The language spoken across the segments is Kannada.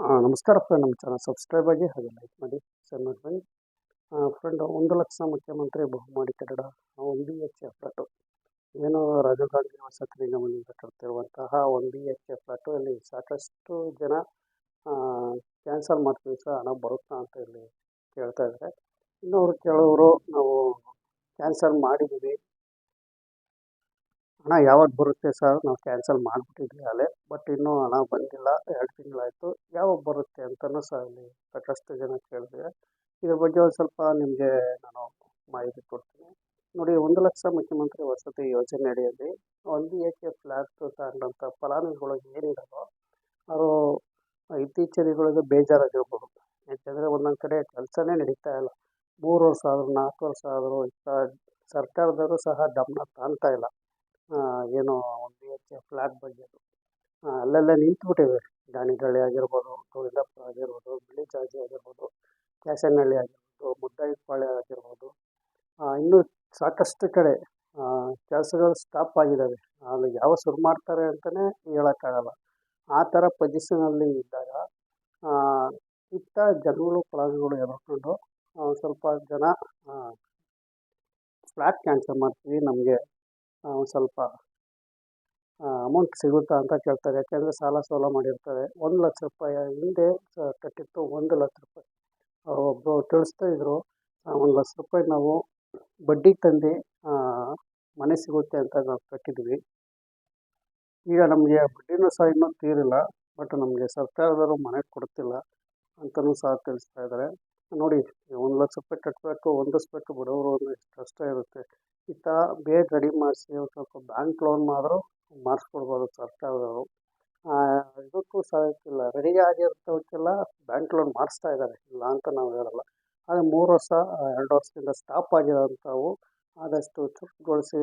ನಮಸ್ಕಾರ ಫ್ರೆಂಡ್ ನಮ್ಮ ಚಾನಲ್ ಸಬ್ಸ್ಕ್ರೈಬ್ ಆಗಿ ಹಾಗೆ ಲೈಕ್ ಮಾಡಿ ಶೇರ್ ಮಾಡಿ ಬನ್ನಿ. ಫ್ರೆಂಡ್ ಒಂದು ಲಕ್ಷ ಮುಖ್ಯಮಂತ್ರಿ ಬಹುಮಾಡಿ ಕಟ್ಟಡ one B H A flat ಏನು ರಾಜೀವ್ ಗಾಂಧಿ ವಸತಿ ನಿಗಮದಿಂದ ಕಟ್ತಿರುವಂತಹ one B H A flat ಇಲ್ಲಿ ಸಾಕಷ್ಟು ಜನ ಕ್ಯಾನ್ಸಲ್ ಮಾಡ್ತೀವಿ ಸಹ ಹಣ ಬರುತ್ತಾ ಅಂತ ಇಲ್ಲಿ ಕೇಳ್ತಾ ಇದ್ದಾರೆ. ಇನ್ನು ಅವರು ಕೆಲವರು ನಾವು ಕ್ಯಾನ್ಸಲ್ ಮಾಡಿದ್ದೀವಿ. ಹಣ ಯಾವಾಗ ಬರುತ್ತೆ ಸರ್? ನಾವು ಕ್ಯಾನ್ಸಲ್ ಮಾಡಿಬಿಟ್ಟಿದ್ವಿ ಅಲ್ಲೇ ಬಟ್ ಇನ್ನೂ ಹಣ ಬಂದಿಲ್ಲ. ಎರಡು ತಿಂಗಳಾಯಿತು. ಯಾವಾಗ ಬರುತ್ತೆ ಅಂತಲೂ ಸಹ ಇಲ್ಲಿ ಸಾಕಷ್ಟು ಜನ ಕೇಳಿದ್ರೆ. ಇದ್ರ ಬಗ್ಗೆ ಒಂದು ಸ್ವಲ್ಪ ನಿಮಗೆ ನಾನು ಮಾಹಿತಿ ಕೊಡ್ತೀನಿ. ನೋಡಿ, ಒಂದು ಲಕ್ಷ ಮುಖ್ಯಮಂತ್ರಿ ವಸತಿ ಯೋಜನೆ ಅಡಿಯಲ್ಲಿ ಒಂದು ಎ ಫ್ಲ್ಯಾಟ್ ತಗೊಂಡಂಥ ಫಲಾನುಭವಿಗಳಿಗೆ ಏನಿರೋದು ಅವರು ಇತ್ತೀಚಿನ ದಿನಗಳಲ್ಲಿ ಬೇಜಾರಾಗಿರ್ಬೋದು. ಯಾಕೆಂದರೆ ಒಂದೊಂದು ಕಡೆ ಕೆಲಸನೇ ನಡೀತಾ ಇಲ್ಲ. ಮೂರು ವರ್ಷ ಆದರೂ, ನಾಲ್ಕು ವರ್ಷ ಆದರೂ ಸರ್ಕಾರದವರು ಸಹ ಗಮನ ತಾಳ್ತಾ ಇಲ್ಲ. ಏನು ಒಂದು ಬಿ ಎಚ್ ಫ್ಲ್ಯಾಟ್ ಬಗ್ಗೆ ಅಲ್ಲೆಲ್ಲ ನಿಂತ್ಬಿಟ್ಟಿವೆ ದಾನಿಗಳ್ಳಿ ಆಗಿರ್ಬೋದು ಗೋವಿಂದಪುರ ಆಗಿರ್ಬೋದು, ಬಿಳಿ ಜಾಜಿ ಆಗಿರ್ಬೋದು, ಕ್ಯಾಸನಹಳ್ಳಿ ಆಗಿರ್ಬೋದು ಮುದ್ದಾಯಿಪಾಳ್ಯ ಆಗಿರ್ಬೋದು. ಇನ್ನೂ ಸಾಕಷ್ಟು ಕಡೆ ಕೆಲಸಗಳು ಸ್ಟಾಪ್ ಆಗಿದ್ದಾವೆ. ಅಲ್ಲಿ ಯಾವ ಶುರು ಮಾಡ್ತಾರೆ ಅಂತಲೇ ಹೇಳೋಕ್ಕಾಗಲ್ಲ. ಆ ಥರ ಪೊಸಿಷನಲ್ಲಿ ಇದ್ದಾಗ ಇತ್ತ ಜನಗಳು ಪ್ರಾಣಿಗಳು ಎದುರ್ಕೊಂಡು ಸ್ವಲ್ಪ ಜನ ಫ್ಲಾಟ್ ಕ್ಯಾನ್ಸಲ್ ಮಾಡ್ತೀವಿ ನಮಗೆ. ಒಂದು ಸ್ವಲ್ಪ ಅಮೌಂಟ್ ಸಿಗುತ್ತಾ ಅಂತ ಕೇಳ್ತಾರೆ. ಯಾಕೆಂದರೆ ಸಾಲ ಸೋಲ ಮಾಡಿರ್ತಾರೆ. ಒಂದು ಲಕ್ಷ ರೂಪಾಯಿ ಹಿಂದೆ ಕಟ್ಟಿತ್ತು, ಒಂದು ಲಕ್ಷ ರೂಪಾಯಿ. ಒಬ್ಬರು ತಿಳಿಸ್ತಾ ಇದ್ರು ಒಂದು ಲಕ್ಷ ರೂಪಾಯಿ ನಾವು ಬಡ್ಡಿ ತಂದು ಮನೆ ಸಿಗುತ್ತೆ ಅಂತ ನಾವು ಕಟ್ಟಿದ್ವಿ. ಈಗ ನಮಗೆ ಬಡ್ಡಿನೂ ಸಹ ಇನ್ನೂ ತೀರಿಲ್ಲ. ಬಟ್ ನಮಗೆ ಸರ್ಕಾರದವರು ಮನೆ ಕೊಡ್ತಿಲ್ಲ ಅಂತಲೂ ಸಹ ತಿಳಿಸ್ತಾ ಇದ್ದಾರೆ ನೋಡಿ, ಒಂದು ಲಕ್ಷ ರೂಪಾಯಿ ಕಟ್ಟಬೇಕು ಹೊಂದಿಸ್ಬೇಕು ಬಡವರು ಅಂದರೆ ಕಷ್ಟ ಇರುತ್ತೆ. ಇತ್ತ ಬೇಗ ರೆಡಿ ಮಾಡಿಸಿ ಸ್ವಲ್ಪ ಬ್ಯಾಂಕ್ ಲೋನ್ ಮಾಡಿದ್ರು ಮಾಡಿಸ್ಕೊಡ್ಬೋದು ಸರ್ಕಾರದವರು. ಇದಕ್ಕೂ ಸಾಧ್ಯತಿಲ್ಲ ರೆಡಿ ಆಗಿರ್ತವಕ್ಕೆಲ್ಲ ಬ್ಯಾಂಕ್ ಲೋನ್ ಮಾಡಿಸ್ತಾ ಇದ್ದಾರೆ ಇಲ್ಲ ಅಂತ ನಾವು ಹೇಳಲ್ಲ. ಆದರೆ ಮೂರು ವರ್ಷ ಎರಡು ವರ್ಷದಿಂದ ಸ್ಟಾಪ್ ಆಗಿರೋಂಥವು ಆದಷ್ಟು ಚುರುಕುಗೊಳಿಸಿ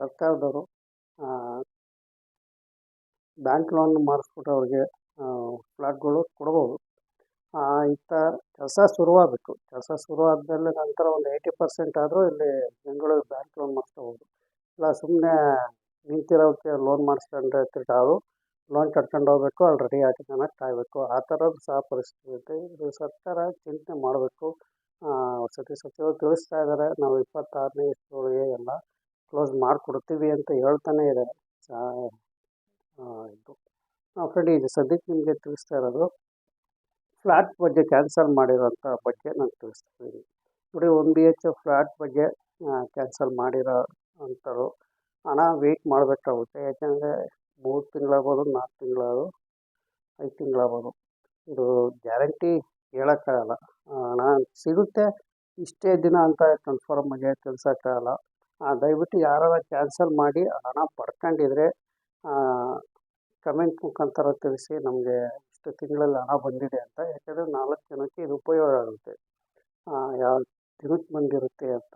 ಸರ್ಕಾರದವರು ಬ್ಯಾಂಕ್ ಲೋನ್ ಮಾಡಿಸ್ಬಿಟ್ಟು ಅವ್ರಿಗೆ ಫ್ಲಾಟ್ಗಳು ಕೊಡ್ಬೋದು. ಇತ್ತ ಕೆಲಸ ಶುರುವಾಗಬೇಕು ಕೆಲಸ ಶುರುವಾದ್ಮೇಲೆ ನಂತರ ಒಂದು ಏಯ್ಟಿ ಪರ್ಸೆಂಟ್ ಆದರೂ ಇಲ್ಲಿ ಬೆಂಗಳೂರು ಬ್ಯಾಂಕ್ ಲೋನ್ ಮಾಡಿಸ್ಕೋಬೋದು ಇಲ್ಲ ಸುಮ್ಮನೆ ನಿಂತಿರೋಕ್ಕೆ ಲೋನ್ ಮಾಡಿಸ್ಕೊಂಡ್ರೆ ತಿರ್ಗಾ ಅವರು ಲೋನ್ ಕಟ್ಕೊಂಡು ಹೋಗ್ಬೇಕು, ಅಲ್ಲಿ ರೆಡಿ ಆಗಿ ತನಕ ಕಾಯಬೇಕು. ಆ ಥರದ್ದು ಸಹ ಪರಿಸ್ಥಿತಿ ಇದೆ. ಇದು ಸರ್ಕಾರ ಚಿಂತನೆ ಮಾಡಬೇಕು. ವಸತಿ ಸಚಿವರು ತಿಳಿಸ್ತಾ ಇದ್ದಾರೆ ನಾವು ಇಪ್ಪತ್ತಾರನೇ ಇಷ್ಟೊಳಗೆ ಎಲ್ಲ ಕ್ಲೋಸ್ ಮಾಡಿಕೊಡ್ತೀವಿ ಅಂತ ಹೇಳ್ತಾನೆ ಇದೆ. ಇದು ಫ್ರೆಂಡ್ ಇದು ಸದ್ಯಕ್ಕೆ ನಿಮಗೆ ತಿಳಿಸ್ತಾ ಇರೋದು ಫ್ಲ್ಯಾಟ್ ಬಗ್ಗೆ ಕ್ಯಾನ್ಸಲ್ ಮಾಡಿರೋಂಥ ಬಗ್ಗೆ ನಾನು ತಿಳಿಸ್ತಿದ್ದೀನಿ ನೋಡಿ, ಒನ್ ಬಿ ಎಚ್ ಫ್ಲ್ಯಾಟ್ ಬಗ್ಗೆ ಕ್ಯಾನ್ಸಲ್ ಮಾಡಿರೋ ಅಂಥವ್ರು ಹಣ ವೆಯ್ಟ್ ಮಾಡಬೇಕಾಗುತ್ತೆ. ಯಾಕೆಂದರೆ ಮೂರು ತಿಂಗಳಾಗ್ಬೋದು, ನಾಲ್ಕು ತಿಂಗಳಾದ್ರು ಐದು ತಿಂಗಳಾಗ್ಬೋದು. ಇದು ಗ್ಯಾರಂಟಿ ಹೇಳೋಕ್ಕಾಗಲ್ಲ. ಹಣ ಸಿಗುತ್ತೆ, ಇಷ್ಟೇ ದಿನ ಅಂತ ಕನ್ಫರ್ಮ್ ಆಗಿ ತಿಳಿಸೋಕ್ಕಾಗಲ್ಲ. ದಯವಿಟ್ಟು ಯಾರು ಕ್ಯಾನ್ಸಲ್ ಮಾಡಿ ಹಣ ಪಡ್ಕೊಂಡಿದ್ರೆ ಕಮೆಂಟ್ ಮುಖಾಂತರ ತಿಳಿಸಿ ನಮಗೆ ಇಷ್ಟು ತಿಂಗಳಲ್ಲಿ ಹಣ ಬಂದಿದೆ ಅಂತ. ಯಾಕಂದರೆ ನಾಲ್ಕು ಜನಕ್ಕೆ ಇದು ಉಪಯೋಗ ಆಗುತ್ತೆ. ಯಾವ ದಿನಕ್ಕೆ ಬಂದಿರುತ್ತೆ ಅಂತ.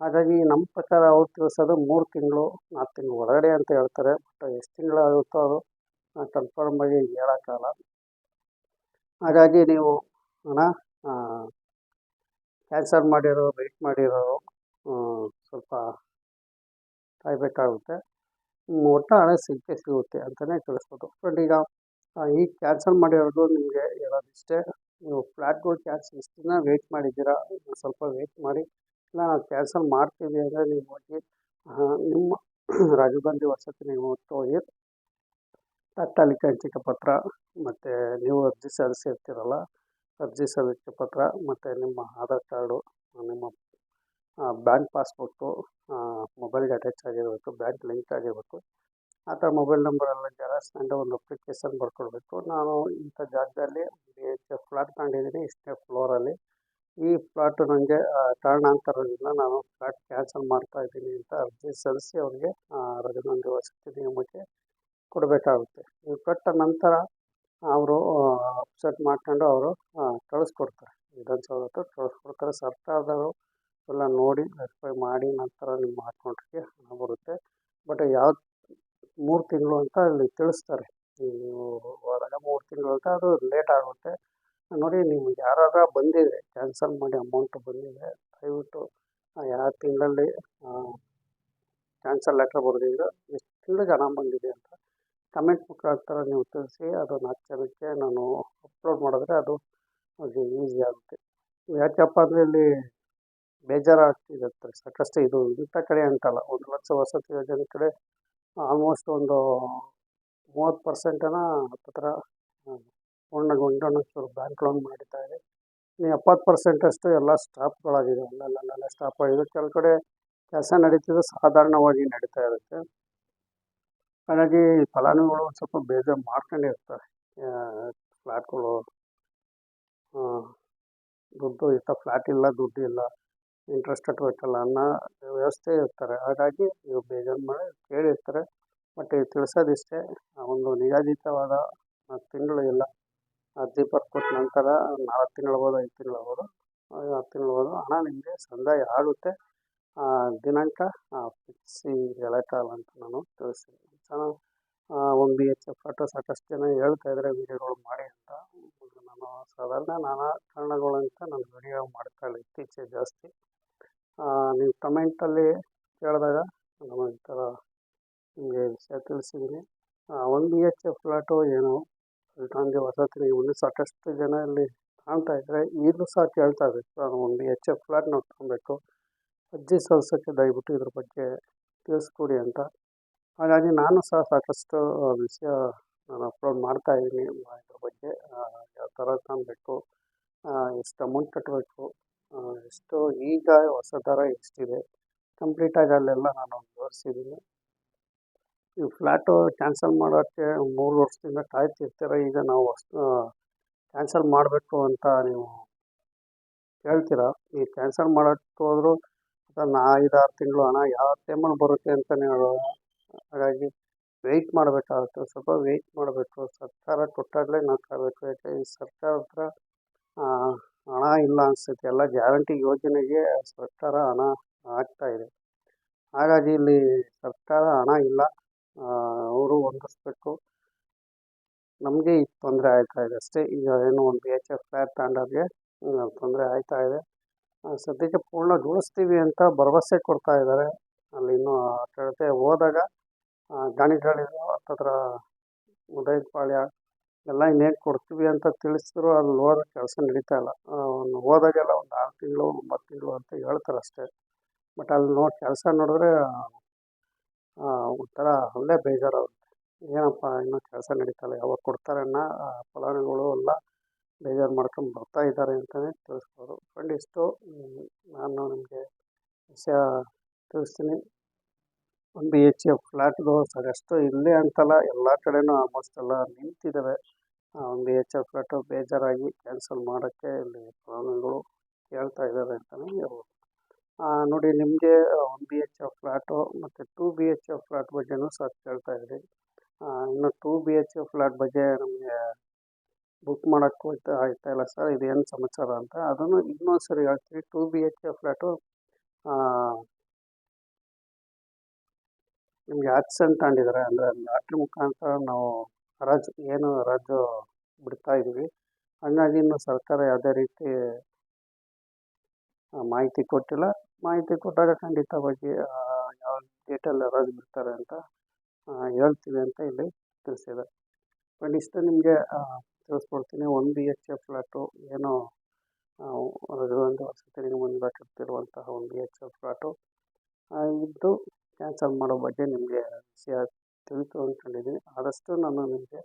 ಹಾಗಾಗಿ ನಮ್ಮ ಪ್ರಕಾರ ಅವ್ರು ತಿಳಿಸೋದು ಮೂರು ತಿಂಗಳು, ನಾಲ್ಕು ತಿಂಗಳು ಒಳಗಡೆ ಅಂತ ಹೇಳ್ತಾರೆ. ಬಟ್ ಎಷ್ಟು ತಿಂಗಳಾಗುತ್ತೋ ಅದು ಕನ್ಫರ್ಮ್ ಆಗಿ ಹೇಳೋಕ್ಕಾಗಲ್ಲ. ಹಾಗಾಗಿ ನೀವು ಹಣ ಕ್ಯಾನ್ಸಲ್ ಮಾಡಿರೋ ವೆಯ್ಟ್ ಮಾಡಿರೋ ಸ್ವಲ್ಪ ಕಾಯಬೇಕಾಗುತ್ತೆ. ಒಟ್ಟು ಹಣ ಸಿಕ್ಕೇ ಸಿಗುತ್ತೆ ಅಂತಲೇ ತಿಳಿಸ್ಬೋದು. ಫ್ರೆಂಡ್ ಈಗ ಆ, ಈ ಕ್ಯಾನ್ಸಲ್ ಮಾಡಿರೋದು ನಿಮಗೆ ಹೇಳೋದಿಷ್ಟೇ. ನೀವು ಫ್ಲ್ಯಾಟ್ಗಳು ಕ್ಯಾನ್ಸಲ್ ಇಷ್ಟು ದಿನ ವೆಯ್ಟ್ ಮಾಡಿದ್ದೀರಾ ಸ್ವಲ್ಪ ವೆಯ್ಟ್ ಮಾಡಿ. ಇಲ್ಲ ನಾವು ಕ್ಯಾನ್ಸಲ್ ಮಾಡ್ತೀವಿ ಅಂದರೆ ನೀವು ಹೋಗಿ ನಿಮ್ಮ ರಾಜೀವ್ ಗಾಂಧಿ ವಸತಿ ನೀವು ಹೋಗಿ ತಾತ್ಕಾಲಿಕ ಹಂಚಿಕೆ ಪತ್ರ ಮತ್ತು ನೀವು ಅರ್ಜಿ ಸಲ್ಲಿಸಿರ್ತೀರಲ್ಲ ಅರ್ಜಿ ಸಲ್ಲಿಕೆ ಪತ್ರ ಮತ್ತು ನಿಮ್ಮ ಆಧಾರ್ ಕಾರ್ಡು ನಿಮ್ಮ ಬ್ಯಾಂಕ್ ಪಾಸ್ಬುಕ್ಕು ಮೊಬೈಲ್ಗೆ ಅಟ್ಯಾಚ್ ಆಗಿರಬೇಕು ಬ್ಯಾಂಕ್ ಲಿಂಕ್ ಆಗಿರಬೇಕು. ಆ ಥರ ಮೊಬೈಲ್ ನಂಬರೆಲ್ಲ ಜೆರಾಕ್ಸ್ ತಗೊಂಡು ಒಂದು ಅಪ್ಲಿಕೇಶನ್ ಬರ್ಕೊಡ್ಬೇಕು ನಾನು ಇಂಥ ಜಾಗದಲ್ಲಿ ಬಿ ಎಚ್ ಎಫ್ ಫ್ಲಾಟ್ ತಗೊಂಡಿದ್ದೀನಿ, ಇಷ್ಟೇ ಫ್ಲೋರಲ್ಲಿ ಈ ಫ್ಲಾಟು ನನಗೆ ಕಾರಣಾಂತರದಿಂದ ನಾನು ಫ್ಲಾಟ್ ಕ್ಯಾನ್ಸಲ್ ಮಾಡ್ತಾ ಇದ್ದೀನಿ ಅಂತ ಅರ್ಜಿ ಸಲ್ಲಿಸಿ ಅವರಿಗೆ ರಾಜೀವ್ ವಸತಿ ನಿಯಮಕ್ಕೆ ಕೊಡಬೇಕಾಗುತ್ತೆ. ನೀವು ಕೊಟ್ಟ ನಂತರ ಅವರು ಅಪ್ಸೆಟ್ ಮಾಡ್ಕೊಂಡು ಅವರು ಕಳಿಸ್ಕೊಡ್ತಾರೆ. ವಿಧಾನಸೌಧ ಹತ್ರ ಕಳಿಸ್ಕೊಡ್ತಾರೆ. ಸರ್ಕಾರದವರು ಎಲ್ಲ ನೋಡಿ ವೆರಿಫೈ ಮಾಡಿ ನಂತರ ನಿಮ್ಮ ಅಕೌಂಟ್ಗೆ ಹಣ ಬರುತ್ತೆ. ಬಟ್ ಯಾವ ಮೂರು ತಿಂಗಳು ಅಂತ ಅಲ್ಲಿ ತಿಳಿಸ್ತಾರೆ. ನೀವು ಹೋದಾಗ ಮೂರು ತಿಂಗಳು ಅಂತ ಅದು ಲೇಟ್ ಆಗುತ್ತೆ. ನೋಡಿ ನಿಮ್ಗೆ ಯಾರಾರ ಬಂದಿದೆ ಕ್ಯಾನ್ಸಲ್ ಮಾಡಿ ಅಮೌಂಟ್ ಬಂದಿದೆ ದಯವಿಟ್ಟು ಯಾವ ತಿಂಗಳಲ್ಲಿ ಕ್ಯಾನ್ಸಲ್ ಲೆಟ್ರ್ ಬರೆದಿದ್ರು, ಎಷ್ಟು ತಿಂಗಳಿಗೆ ಹಣ ಬಂದಿದೆ ಅಂತ ಕಮೆಂಟ್ ಮುಖಾಂತರ ನೀವು ತಿಳಿಸಿ, ಅದು ನಾಲ್ಕು ಜನಕ್ಕೆ ನಾನು ಅಪ್ಲೋಡ್ ಮಾಡಿದ್ರೆ ಅದು ಅದು ಈಸಿ ಆಗುತ್ತೆ. ಯಾಕಪ್ಪ ಅಂದರೆ ಇಲ್ಲಿ ಬೇಜಾರಾಗ್ತಿರುತ್ತೆ ಸಾಕಷ್ಟು ಇದು ಇಂಥ ಕಡೆ ಅಂತಲ್ಲ. ಒಂದು ಲಕ್ಷ ವಸತಿ ಯೋಜನೆ ಕಡೆ ಆಲ್ಮೋಸ್ಟ್ ಒಂದು ಮೂವತ್ತು ಪರ್ಸೆಂಟನ ಹತ್ತಿರ ಪೂರ್ಣಗೊಂಡು ಒಂಚೂರು ಬ್ಯಾಂಕ್ ಲೋನ್ ಮಾಡಿತಾ ಇದೆ ಇನ್ನು ಎಪ್ಪತ್ತು ಪರ್ಸೆಂಟಷ್ಟು ಎಲ್ಲ ಸ್ಟಾಪ್ಗಳಾಗಿದೆ ಅಲ್ಲಲ್ಲಲ್ಲ ಸ್ಟಾಪ್ ಆಗಿದೆ ಕೆಲವು ಕಡೆ ಕೆಲಸ ನಡೀತಿದೆ. ಸಾಧಾರಣವಾಗಿ ನಡೀತಾ ಇರುತ್ತೆ. ಹಾಗಾಗಿ ಫಲಾನುಭವಿಗಳು ಒಂದು ಸ್ವಲ್ಪ ಬೇಜಾರು ಮಾಡ್ಕೊಂಡಿರ್ತಾರೆ ಫ್ಲ್ಯಾಟ್ಗಳು ದುಡ್ಡು ಇತ್ತ ಫ್ಲ್ಯಾಟ್ ಇಲ್ಲ, ದುಡ್ಡು ಇಲ್ಲ. ಇಂಟ್ರೆಸ್ಟ್ ಕಟ್ಟಬೇಕಲ್ಲ ಅನ್ನೋ ವ್ಯವಸ್ಥೆ ಇರ್ತಾರೆ. ಹಾಗಾಗಿ ನೀವು ಬೇಜಾರು ಮಾಡಿ ಕೇಳಿರ್ತಾರೆ. ಬಟ್ ಇದು ತಿಳಿಸೋದಿಷ್ಟೇ ಒಂದು ನಿಗದಿತವಾದ ತಿಂಗಳು ಇಲ್ಲ. ಅರ್ಜಿ ಬರ್ಕೊಟ್ಟ ನಂತರ ನಾಲ್ಕು ತಿಂಗಳಾಗ್ಬೋದು ಐದು ತಿಂಗಳಾಗ್ಬೋದು ಹತ್ತು ತಿಂಗಳಾಗ್ಬೋದು ಹಣ ನಿಮಗೆ ಸಂದಾಯ ಆಗುತ್ತೆ. ದಿನಾಂಕ ಫಿಕ್ಸಿ ಹೇಳೋಕ್ಕಾಗಲ್ಲ ಅಂತ ನಾನು ತಿಳಿಸ್ತೀನಿ. ಚೆನ್ನಾಗಿ ಒಂದು ಬಿ ಎಚ್ ಎಫ್ ಫೋಟೋ ಸಾಕಷ್ಟು ಜನ ಹೇಳ್ತಾ ಇದ್ದಾರೆ, ವೀಡಿಯೋಗಳು ಮಾಡಿ ಅಂತ. ನಾನು ಸಾಧಾರಣ ನಾನಾ ಕಾರಣಗಳಂತ ನಾನು ವೀಡಿಯೋ ಮಾಡ್ತಾ ಇತ್ತೀಚೆಗೆ ಜಾಸ್ತಿ. ನೀವು ಕಮೆಂಟಲ್ಲಿ ಕೇಳಿದಾಗ ನಾನು ಈ ಥರ ನಿಮಗೆ ವಿಷಯ ತಿಳಿಸಿದ್ದೀನಿ. ಒಂದು ಬಿ ಎಚ್ ಎಫ್ ಫ್ಲ್ಯಾಟು ಏನು ನನಗೆ ವಸತಿ ನಿಗಮದಲ್ಲಿ ಸಾಕಷ್ಟು ಜನ ಇಲ್ಲಿ ಕಾಣ್ತಾ ಇದ್ದಾರೆ ಈಗಲೂ ಸಹ ಕೇಳ್ತಾ ಇದ್ದಾರೆ. ನಾನು one B H F flat ನೋಡ್ಕೊಬೇಕು ಅರ್ಜಿ ಸಲ್ಸೋಕ್ಕೆ ದಯವಿಟ್ಟು ಇದ್ರ ಬಗ್ಗೆ ತಿಳಿಸ್ಕೊಡಿ ಅಂತ. ಹಾಗಾಗಿ ನಾನು ಸಹ ಸಾಕಷ್ಟು ವಿಷಯ ನಾನು ಅಪ್ಲೋಡ್ ಮಾಡ್ತಾ ಇದ್ದೀನಿ. ಇದ್ರ ಬಗ್ಗೆ ಯಾವ ಥರ ಕಾಣಬೇಕು ಎಷ್ಟು ಅಮೌಂಟ್ ಕಟ್ಟಬೇಕು ಎಷ್ಟು ಈಗ ಹೊಸ ಥರ ಎಷ್ಟಿದೆ. ಕಂಪ್ಲೀಟಾಗಿ ಅಲ್ಲೆಲ್ಲ ನಾನು ತೋರಿಸಿದ್ದೀನಿ ಈ ಫ್ಲ್ಯಾಟು ಕ್ಯಾನ್ಸಲ್ ಮಾಡೋಕ್ಕೆ ಮೂರು ವರ್ಷದಿಂದ ಕಾಯ್ತಿರ್ತೀರ? ಈಗ ನಾವು ಅಷ್ಟು ಕ್ಯಾನ್ಸಲ್ ಮಾಡಬೇಕು ಅಂತ ನೀವು ಕೇಳ್ತೀರ ಈ ಕ್ಯಾನ್ಸಲ್ ಮಾಡೋಕ್ಕೆ ಹೋದರೂ ಅದನ್ನು ಐದಾರು ತಿಂಗಳು ಹಣ ಯಾವ ಟೈಮಲ್ಲಿ ಬರುತ್ತೆ ಅಂತಲೇ ಹಾಗಾಗಿ ವೆಯ್ಟ್ ಮಾಡಬೇಕಾಗುತ್ತೆ. ಸ್ವಲ್ಪ ವೆಯ್ಟ್ ಮಾಡಬೇಕು. ಸರ್ಕಾರ ಕೊಟ್ಟಾಗಲೇ ನಾವು ಕಾಯಬೇಕು. ಯಾಕೆ ಈ ಸರ್ಕಾರದ ಹತ್ರ ಹಣ ಇಲ್ಲ ಅನಿಸ್ತೈತೆ. ಎಲ್ಲ ಗ್ಯಾರಂಟಿ ಯೋಜನೆಗೆ ಸರ್ಕಾರ ಹಣ ಹಾಕ್ತಾಯಿದೆ ಹಾಗಾಗಿ ಇಲ್ಲಿ ಸರ್ಕಾರ ಹಣ ಇಲ್ಲ. ಅವರು ಹೊಂದಿಸ್ಬೇಕು. ನಮಗೆ ಈ ತೊಂದರೆ ಆಗ್ತಾ ಇದೆ ಅಷ್ಟೇ. ಈಗ ಏನು ಒಂದು ಬಿ ಎಚ್ ಎಫ್ ಫ್ಲ್ಯಾಟ್ ತಗೊಂಡವ್ರಿಗೆ ತೊಂದರೆ ಆಗ್ತಾ ಇದೆ. ಸದ್ಯಕ್ಕೆ ಪೂರ್ಣ ಪೂರ್ಣಗೊಳಿಸ್ತೀವಿ ಅಂತ ಭರವಸೆ ಕೊಡ್ತಾ ಇದ್ದಾರೆ. ಅಲ್ಲಿ ಇನ್ನೂ ಆ ಕಡೆ ಹೋದಾಗ ಗಾಣಿಗಳಿರು ಹತ್ತತ್ರ ಉದಯಪಾಳ್ಯ ಎಲ್ಲ ಇನ್ನೇನು ಕೊಡ್ತೀವಿ ಅಂತ ತಿಳಿಸಿದ್ರು ಅಲ್ಲಿ ನೋಡಿದ್ರೆ ಕೆಲಸ ನಡೀತಾ ಇಲ್ಲ. ಹೋದಾಗೆಲ್ಲ ಒಂದು ಆರು ತಿಂಗಳು, ಒಂಬತ್ತು ತಿಂಗಳು ಅಂತ ಹೇಳ್ತಾರೆ ಅಷ್ಟೇ. ಬಟ್ ಅಲ್ಲಿ ನೋಡಿ ಕೆಲಸ ನೋಡಿದ್ರೆ ಒಂಥರ ಅಲ್ಲೇ ಬೇಜಾರಾಗುತ್ತೆ. ಏನಪ್ಪ ಇನ್ನೂ ಕೆಲಸ ನಡೀತಾ ಇಲ್ಲ, ಯಾವಾಗ ಕೊಡ್ತಾರೆ ಅನ್ನೋ ಫಲಾನುಭವಿಗಳು ಎಲ್ಲ ಬೇಜಾರು ಮಾಡ್ಕೊಂಡು ಬರ್ತಾ ಇದ್ದಾರೆ ಅಂತಲೇ ತಿಳಿಸ್ಬೋದು. ಫ್ರೆಂಡ್ ಇಷ್ಟು. ನಾನು ನಿಮಗೆ ವಿಷಯ ತಿಳಿಸ್ತೀನಿ. ಒಂದು ಬಿ ಎಚ್ ಫ್ಲ್ಯಾಟ್ದು ಸಾಕಷ್ಟು ಇಲ್ಲೇ ಅಂತಲ್ಲ, ಎಲ್ಲ ಕಡೆನೂ ಆಲ್ಮೋಸ್ಟ್ ಎಲ್ಲ ನಿಂತಿದ್ದಾವೆ. ಒಂದು ಎಚ್ ಎಫ್ ಫ್ಲ್ಯಾಟು ಬೇಜಾರಾಗಿ ಕ್ಯಾನ್ಸಲ್ ಮಾಡೋಕ್ಕೆ ಇಲ್ಲಿ ಪ್ರಾಬ್ಲಮ್ಗಳು ಕೇಳ್ತಾ ಇದ್ದಾರೆ ಅಂತಲೇ ಹೇಳ್ಬೋದು. ನೋಡಿ ನಿಮಗೆ one B H F flat ಮತ್ತು two B H F flat ಬಗ್ಗೆನೂ ಸಹ ಕೇಳ್ತಾ ಇದ್ದೀರಿ ಇನ್ನು two B H F flat ಬಗ್ಗೆ ನಮಗೆ ಬುಕ್ ಮಾಡೋಕ್ಕೂ ಆಗ್ತಾ ಇಲ್ಲ ಸರ್ ಇದೇನು ಸಮಾಚಾರ ಅಂತ? ಅದನ್ನು ಇನ್ನೊಂದು ಸರಿ ಹೇಳ್ತೀವಿ two B H F flat ನಿಮಗೆ ಆಕ್ಸೆಂಟ್ ತಗೊಂಡಿದ್ದಾರೆ. ಅಂದರೆ ಲಾಟ್ರಿ ಮುಖಾಂತರ ನಾವು ಹರಾಜು ಏನು ಹರಾಜು ಬಿಡ್ತಾ ಇದ್ವಿ. ಹಂಗಾಗಿ ಇನ್ನು ಸರ್ಕಾರ ಯಾವುದೇ ರೀತಿ ಮಾಹಿತಿ ಕೊಟ್ಟಿಲ್ಲ. ಮಾಹಿತಿ ಕೊಟ್ಟಾಗ ಖಂಡಿತವಾಗಿ ಯಾವ ಡೇಟಲ್ಲಿ ಹರಾಜು ಬಿಡ್ತಾರೆ ಅಂತ ಹೇಳ್ತೀವಿ ಅಂತ ಇಲ್ಲಿ ತಿಳಿಸಿದೆ. ಬಟ್ ಇಷ್ಟು ನಿಮಗೆ ತಿಳಿಸ್ಕೊಡ್ತೀನಿ. One B H F flat ಏನು ರಘುವಂತ ವಸತಿ ನಿಗಮದಿಂದ ಕಟ್ತಿರುವಂತಹ ಒಂದು ಬಿ ಎಚ್ ಎಫ್ ಫ್ಲ್ಯಾಟು ಇದು ಕ್ಯಾನ್ಸಲ್ ಮಾಡೋ ಬಗ್ಗೆ ನಿಮಗೆ ವಿಷಯ ತಿಳಿತು ಆದಷ್ಟು ನಾನು ನಿಮಗೆ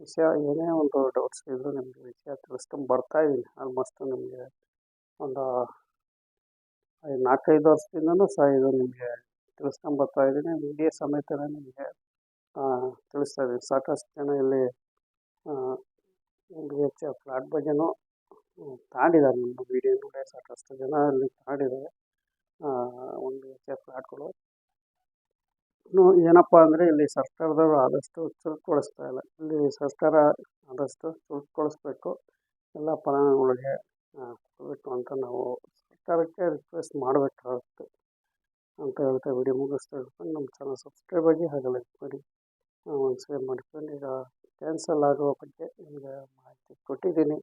ವಿಷಯ ಏನೇ ಒಂದು ಡೌಟ್ಸ್ ಇದ್ದರೂ ನಿಮಗೆ ವಿಷಯ ತಿಳಿಸ್ಕೊಂಡು ಬರ್ತಾಯಿದ್ದೀನಿ ಆಲ್ಮೋಸ್ಟ್ ನಿಮಗೆ ಒಂದು ಐದು ನಾಲ್ಕೈದು ವರ್ಷದಿಂದನೂ ಸಹ ಇದು ನಿಮಗೆ ತಿಳಿಸ್ಕೊಂಡು ಬರ್ತಾಯಿದ್ದೀನಿ ಮೀಡಿಯಾ ಸಮೇತನೇ ನಿಮಗೆ ತಿಳಿಸ್ತಾ ಇದ್ದೀನಿ. ಸಾಕಷ್ಟು ಜನ ಇಲ್ಲಿ ಎಫ್ ಫ್ಲ್ಯಾಟ್ ಬಗ್ಗೆನೂ ತಗೊಂಡಿದ್ದಾರೆ ನಮ್ಮ ವಿಡಿಯೋ ನೋಡಿ ಸಾಕಷ್ಟು ಜನ ಅಲ್ಲಿ ತಗೊಂಡಿದ್ದಾರೆ ಒಂದು ಹೆಚ್ಚ ಫ್ಲಾಟ್ಗಳು ಇನ್ನು ಏನಪ್ಪ ಅಂದರೆ ಇಲ್ಲಿ ಸರ್ಕಾರದವರು ಆದಷ್ಟು ಚುರುಕುಗೊಳಿಸ್ತಾ ಇಲ್ಲ. ಇಲ್ಲಿ ಸರ್ಕಾರ ಆದಷ್ಟು ಚುರುಕುಗೊಳಿಸ್ಬೇಕು. ಎಲ್ಲ ಫಲಾನುಭವಿಗಳಿಗೆ ಕೊಡಬೇಕು ಅಂತ ನಾವು ಸರ್ಕಾರಕ್ಕೆ ರಿಕ್ವೆಸ್ಟ್ ಮಾಡಬೇಕಾಗುತ್ತೆ ಅಂತ ಹೇಳ್ತಾ ವಿಡಿಯೋ ಮುಗಿಸ್ತಾ ಇಟ್ಕೊಂಡು ನಮ್ಮ ಚಾನಲ್ ಸಬ್ಸ್ಕ್ರೈಬ್ ಆಗಿ ಹಾಗೆ ಮಾಡಿ. ಒಂದು ಶೇರ್ ಮಾಡ್ಕೊಂಡು ಈಗ ಕ್ಯಾನ್ಸಲ್ ಆಗುವ ಬಗ್ಗೆ ನಿಮಗೆ ಮಾಹಿತಿ ಕೊಟ್ಟಿದ್ದೀನಿ.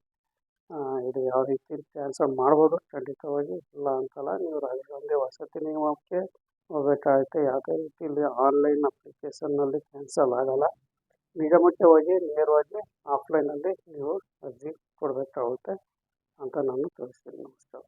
ಇದು ಯಾವ ರೀತಿ ಕ್ಯಾನ್ಸಲ್ ಮಾಡ್ಬೋದು ಖಂಡಿತವಾಗಿ ಇಲ್ಲ ಅಂತಲ್ಲ. ನೀವು ರಾಜೀವ್ ಒಂದೇ ವಸತಿ ನಿಗಮಕ್ಕೆ ಹೋಗಬೇಕಾಗುತ್ತೆ. ಯಾವುದೇ ರೀತಿಯಲ್ಲಿ ಆನ್ಲೈನ್ ಅಪ್ಲಿಕೇಶನ್ನಲ್ಲಿ ಕ್ಯಾನ್ಸಲ್ ಆಗೋಲ್ಲ. ನಿಗಮಕ್ಕೆ ಹೋಗಿ ನೇರವಾಗಿ ಆಫ್ಲೈನಲ್ಲಿ ನೀವು ಅರ್ಜಿ ಕೊಡಬೇಕಾಗುತ್ತೆ ಅಂತ ನಾನು ತಿಳಿಸ್ತೀನಿ ನಮಸ್ಕಾರ.